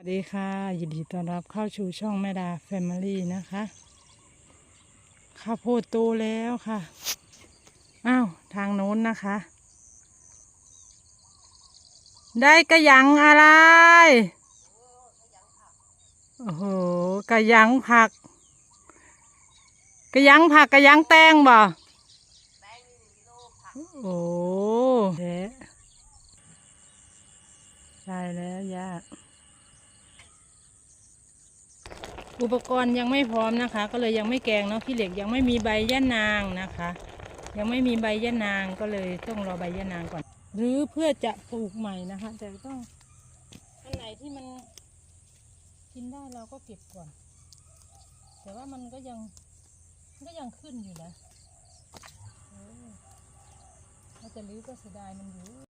สวัสดีค่ะ ยินดีต้อนรับเข้าสู่ช่องแม่ดาแฟมิลี่นะคะข้าวโพดโตแล้วค่ะอ้าวทางโน้นนะคะ ได้กระหยังอะไรโอ้โหกระหยังผัก กระหยังผักกระหยังแตงบ่โอ้แท้ได้แล้วย่า อุปกรณ์ยังไม่พร้อมนะคะ ก็เลยยังไม่แกงเนาะขี้เหล็กยังไม่มีใบย่านางนะคะ ยังไม่มีใบย่านางก็เลยต้องรอใบย่านางก่อน หรือเพื่อจะปลูกใหม่นะคะแต่ต้องอันไหนที่มันกินได้เราก็เก็บก่อน แต่ว่ามันก็ยังก็ยังขึ้นอยู่นะเออเราจะรื้อก็เสียดายมันอยู่